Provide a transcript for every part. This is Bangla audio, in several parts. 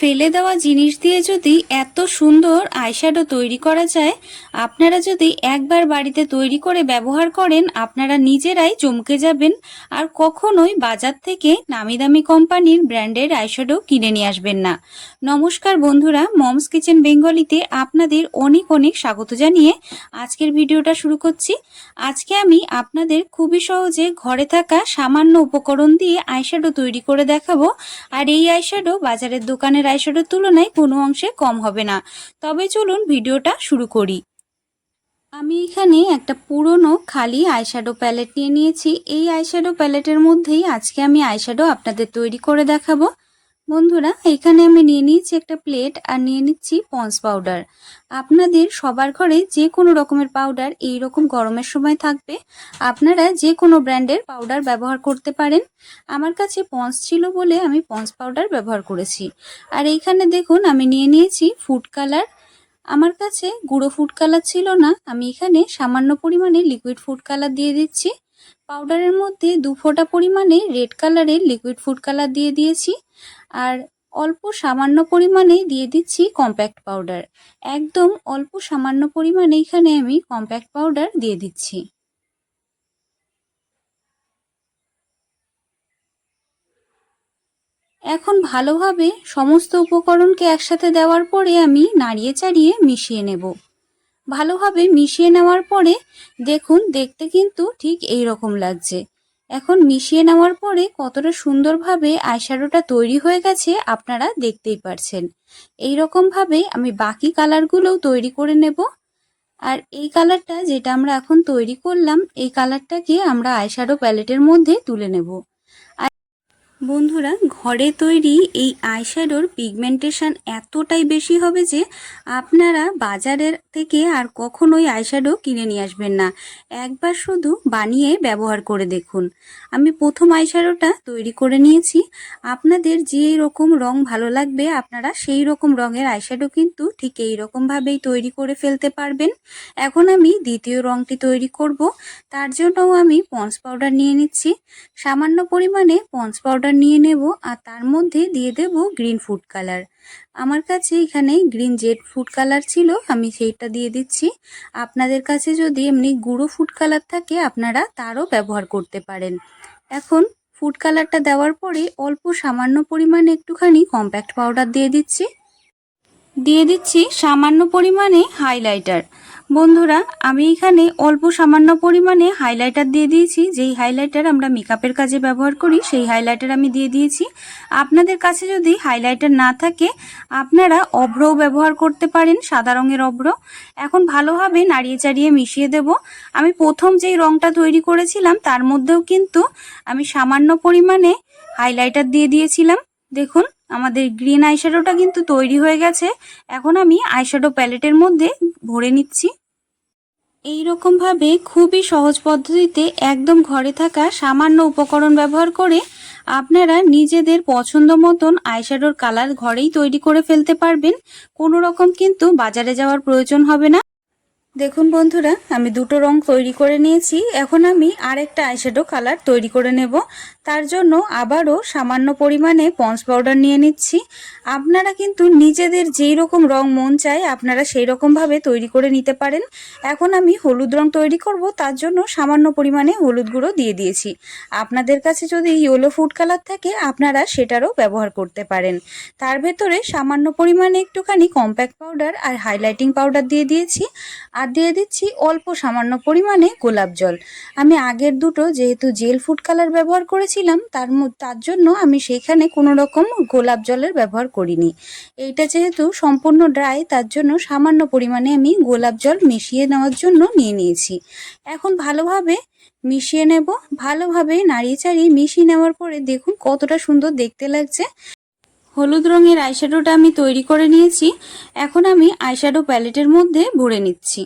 ফেলে দেওয়া জিনিস দিয়ে যদি এত সুন্দর আইশ্যাডো তৈরি করা যায়, আপনারা যদি একবার বাড়িতে তৈরি করে ব্যবহার করেন, আপনারা নিজেরাই চমকে যাবেন আর কখনোই বাজার থেকে নামি দামি কোম্পানির ব্র্যান্ডের আইশ্যাডো কিনে নিয়ে আসবেন না। নমস্কার বন্ধুরা, মমস কিচেন বেঙ্গলিতে আপনাদের অনেক অনেক স্বাগত জানিয়ে আজকের ভিডিওটা শুরু করছি। আজকে আমি আপনাদের খুবই সহজে ঘরে থাকা সামান্য উপকরণ দিয়ে আইশ্যাডো তৈরি করে দেখাবো। আর এই আইশ্যাডো বাজারের দোকানের আইশ্যাডোর তুলনায় কোনো অংশে কম হবে না। তবে চলুন ভিডিওটা শুরু করি। আমি এখানে একটা পুরনো খালি আইশ্যাডো প্যালেট নিয়ে নিয়েছি। এই আইশ্যাডো প্যালেটের মধ্যেই আজকে আমি আইশ্যাডো আপনাদের তৈরি করে দেখাবো। বন্ধুরা, এখানে আমি নিয়ে নিয়েছি একটা প্লেট আর নিয়ে নিচ্ছি পন্স পাউডার। আপনাদের সবার ঘরে যে কোনো রকমের পাউডার এই রকম গরমের সময় থাকবে। আপনারা যে কোনো ব্র্যান্ডের পাউডার ব্যবহার করতে পারেন। আমার কাছে পন্স ছিল বলে আমি পন্স পাউডার ব্যবহার করেছি। আর এইখানে দেখুন, আমি নিয়ে নিয়েছি ফুড কালার। আমার কাছে গুঁড়ো ফুড কালার ছিল না। আমি এখানে সামান্য পরিমাণে লিকুইড ফুড কালার দিয়ে দিচ্ছি। পাউডারের মধ্যে দু ফোঁটা পরিমাণে রেড কালারের লিকুইড ফুড কালার দিয়ে দিয়েছি। আর অল্প সামান্য পরিমাণে দিয়ে দিচ্ছি কম্প্যাক্ট পাউডার একদম অল্প সামান্য পরিমাণে এখানে আমি কম্প্যাক্ট পাউডার দিয়ে দিচ্ছি। এখন ভালোভাবে সমস্ত উপকরণকে একসাথে দেওয়ার পরে আমি নাড়িয়ে চাড়িয়ে মিশিয়ে নেব। ভালোভাবে মিশিয়ে নেওয়ার পরে দেখুন, দেখতে কিন্তু ঠিক এই রকম লাগছে। এখন মিশিয়ে নেওয়ার পরে কতটা সুন্দরভাবে আইশ্যাডোটা তৈরি হয়ে গেছে আপনারা দেখতেই পারছেন। এই রকমভাবে আমি বাকি কালারগুলোও তৈরি করে নেব। আর এই কালারটা যেটা আমরা এখন তৈরি করলাম, এই কালারটাকে আমরা আইশ্যাডো প্যালেটের মধ্যে তুলে নেব। বন্ধুরা, ঘরে তৈরি এই আইশ্যাডোর পিগমেন্টেশন এতটাই বেশি হবে যে আপনারা বাজারের থেকে আর কখনোই আইশ্যাডো কিনে নিয়ে আসবেন না। একবার শুধু বানিয়ে ব্যবহার করে দেখুন। আমি প্রথম আইশ্যাডোটা তৈরি করে নিয়েছি। আপনাদের যে রকম রং ভালো লাগবে, আপনারা সেই রকম রঙের আইশ্যাডো কিন্তু ঠিক এই রকমভাবেই তৈরি করে ফেলতে পারবেন। এখন আমি দ্বিতীয় রংটি তৈরি করব। তার জন্যও আমি পন্স পাউডার নিয়ে নিচ্ছি। সামান্য পরিমাণে পন্স পাউডার নিয়ে নেব আর তার মধ্যে দিয়ে দেব গ্রিন ফুড কালার আমার কাছে এখানে গ্রিন জেড ফুড কালার ছিল, আমি সেইটা দিয়ে দিচ্ছি। আপনাদের কাছে যদি এমনি গুঁড়ো ফুড কালার থাকে, আপনারা তারও ব্যবহার করতে পারেন। এখন ফুড কালারটা দেওয়ার পরে অল্প সামান্য পরিমাণে একটুখানি কম্প্যাক্ট পাউডার দিয়ে দিচ্ছি। দিয়ে দিচ্ছি সামান্য পরিমাণে হাইলাইটার বন্ধুরা, আমি এখানে অল্প সামান্য পরিমাণে হাইলাইটার দিয়ে দিয়েছি। যেই হাইলাইটার আমরা মেকআপের কাজে ব্যবহার করি, সেই হাইলাইটার আমি দিয়ে দিয়েছি। আপনাদের কাছে যদি হাইলাইটার না থাকে, আপনারা অভ্রও ব্যবহার করতে পারেন, সাদা রঙের অভ্র। এখন ভালোভাবে নাড়িয়ে চাড়িয়ে মিশিয়ে দেব। আমি প্রথম যেই রঙটা তৈরি করেছিলাম, তার মধ্যেও কিন্তু আমি সামান্য পরিমাণে হাইলাইটার দিয়ে দিয়েছিলাম। দেখুন, আমাদের গ্রিন আইশ্যাডোটা কিন্তু তৈরি হয়ে গেছে। এখন আমি আইশ্যাডো প্যালেটের মধ্যে ভরে নিচ্ছি। এই রকমভাবে খুবই সহজ পদ্ধতিতে একদম ঘরে থাকা সামান্য উপকরণ ব্যবহার করে আপনারা নিজেদের পছন্দ মতন আইশ্যাডোর কালার ঘরেই তৈরি করে ফেলতে পারবেন। কোনো রকম কিন্তু বাজারে যাওয়ার প্রয়োজন হবে না। দেখুন বন্ধুরা, আমি দুটো রং তৈরি করে নিয়েছি। এখন আমি আরেকটা আইশ্যাডো কালার তৈরি করে নেব। তার জন্য আবারও সামান্য পরিমাণে পন্স পাউডার নিয়ে নিচ্ছি। আপনারা কিন্তু নিজেদের যেই রকম রং মন চায়, আপনারা সেই রকমভাবে তৈরি করে নিতে পারেন। এখন আমি হলুদ রং তৈরি করব, তার জন্য সামান্য পরিমাণে হলুদ গুঁড়ো দিয়ে দিয়েছি। আপনাদের কাছে যদি ইয়েলো ফুড কালার থাকে, আপনারা সেটারও ব্যবহার করতে পারেন। তার ভেতরে সামান্য পরিমাণে একটুখানি কম্প্যাক্ট পাউডার আর হাইলাইটিং পাউডার দিয়ে দিয়েছি। আর দিয়ে দিচ্ছি অল্প সামান্য পরিমাণে গোলাপ জল। আমি আগের দুটো যেহেতু জেল ফুড কালার ব্যবহার করেছিলাম, তার তার জন্য আমি সেইখানে কোনো রকম গোলাপ জলের ব্যবহার করিনি। এইটা যেহেতু সম্পূর্ণ ড্রাই, তার জন্য সামান্য পরিমাণে আমি গোলাপ জল মিশিয়ে নেওয়ার জন্য নিয়ে নিয়েছি। এখন ভালোভাবে মিশিয়ে নেব, ভালোভাবে নাড়িয়ে চাড়িয়ে মিশিয়ে নেওয়ার পরে দেখুন কতটা সুন্দর দেখতে লাগছে। হলুদ রঙের আইশ্যাডোটা আমি তৈরি করে নিয়েছি। এখন আমি আইশ্যাডো প্যালেটের মধ্যে ভরে নিচ্ছি।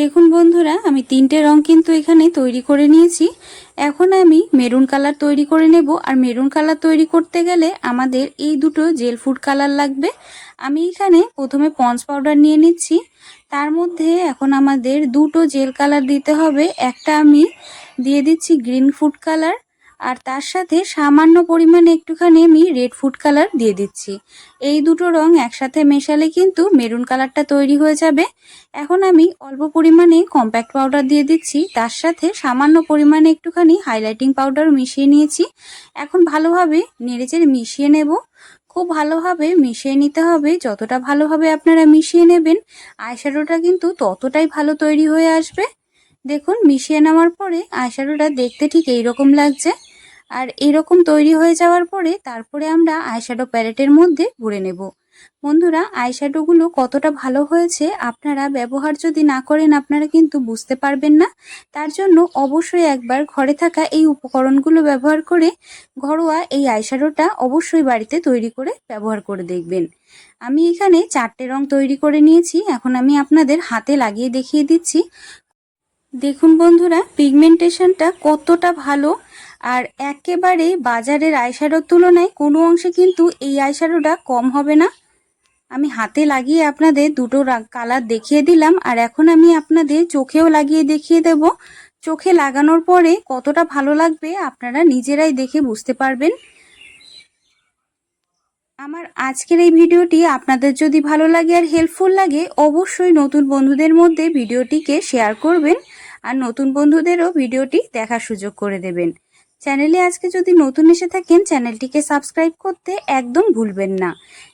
দেখুন বন্ধুরা, আমি তিনটে রং কিন্তু এখানে তৈরি করে নিয়েছি। এখন আমি মেরুন কালার তৈরি করে নেব, আর মেরুন কালার তৈরি করতে গেলে আমাদের এই দুটো জেল ফুড কালার লাগবে। আমি এখানে প্রথমে পঞ্চ পাউডার নিয়ে নিচ্ছি। তার মধ্যে এখন আমাদের দুটো জেল কালার দিতে হবে। একটা আমি দিয়ে দিচ্ছি গ্রিন ফুড কালার আর তার সাথে সামান্য পরিমাণে একটুখানি আমি রেড ফুড কালার দিয়ে দিচ্ছি। এই দুটো রং একসাথে মেশালে কিন্তু মেরুন কালারটা তৈরি হয়ে যাবে। এখন আমি অল্প পরিমাণে কম্প্যাক্ট পাউডার দিয়ে দিচ্ছি। তার সাথে সামান্য পরিমাণে একটুখানি হাইলাইটিং পাউডার মিশিয়ে নিয়েছি। এখন ভালোভাবে নেড়েচেড়ে মিশিয়ে নেব। খুব ভালোভাবে মিশিয়ে নিতে হবে। যতটা ভালোভাবে আপনারা মিশিয়ে নেবেন আইশ্যাডোটা কিন্তু ততটাই ভালো তৈরি হয়ে আসবে। দেখুন, মিশিয়ে নেওয়ার পরে আইশ্যাডোটা দেখতে ঠিক এইরকম লাগছে। আর এরকম তৈরি হয়ে যাওয়ার পরে তারপরে আমরা আইশ্যাডো প্যালেটের মধ্যে ভরে নেব। বন্ধুরা আইশ্যাডোগুলো কতটা ভালো হয়েছে আপনারা ব্যবহার যদি না করেন আপনারা কিন্তু বুঝতে পারবেন না। তার জন্য অবশ্যই একবার ঘরে থাকা এই উপকরণগুলো ব্যবহার করে ঘরোয়া এই আইশ্যাডোটা অবশ্যই বাড়িতে তৈরি করে ব্যবহার করে দেখবেন। আমি এখানে চারটে রং তৈরি করে নিয়েছি। এখন আমি আপনাদের হাতে লাগিয়ে দেখিয়ে দিচ্ছি। দেখুন বন্ধুরা পিগমেন্টেশনটা কতটা ভালো আর একেবারে বাজারের আইশ্যাডোর তুলনায় কোনো অংশে কিন্তু এই আইশ্যাডোটা কম হবে না। আমি হাতে লাগিয়ে আপনাদের দুটো কালার দেখিয়ে দিলাম আর এখন আমি আপনাদের চোখেও লাগিয়ে দেখিয়ে দেব। চোখে লাগানোর পরে কতটা ভালো লাগবে আপনারা নিজেরাই দেখে বুঝতে পারবেন। আমার আজকের এই ভিডিওটি আপনাদের যদি ভালো লাগে আর হেল্পফুল লাগে, অবশ্যই নতুন বন্ধুদের মধ্যে ভিডিওটিকে শেয়ার করবেন আর নতুন বন্ধুদেরও ভিডিওটি দেখার সুযোগ করে দেবেন। চ্যানেলে আজকে যদি নতুন এসে থাকেন, চ্যানেলটিকে সাবস্ক্রাইব করতে একদম ভুলবেন না।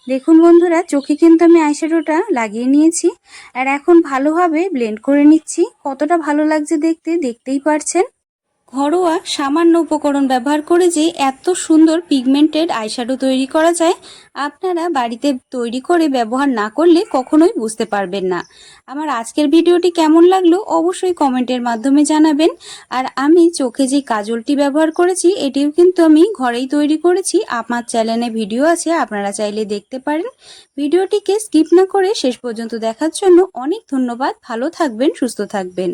দেখুন বন্ধুরা, চোখে কিন্তু আমি আইশ্যাডোটা লাগিয়ে নিয়েছি। আর এখন ভালোভাবে ব্লেন্ড করে নিচ্ছি। কতটা ভালো লাগছে দেখতে, দেখতেই পারছেন। ঘরোয়া সামান্য উপকরণ ব্যবহার করে যে এত সুন্দর পিগমেন্টেড আইশ্যাডো তৈরি করা যায়, আপনারা বাড়িতে তৈরি করে ব্যবহার না করলে কখনোই বুঝতে পারবেন না। আমার আজকের ভিডিওটি কেমন লাগল অবশ্যই কমেন্টের মাধ্যমে জানাবেন। আর আমি চোখে যে কাজলটি ব্যবহার করেছি, এটিও কিন্তু আমি ঘরেই তৈরি করেছি। আমার চ্যানেলে ভিডিও আছে, আপনারা চাইলে দেখতে পারেন। ভিডিওটিকে স্কিপ না করে শেষ পর্যন্ত দেখার জন্য অনেক ধন্যবাদ। ভালো থাকবেন, সুস্থ থাকবেন।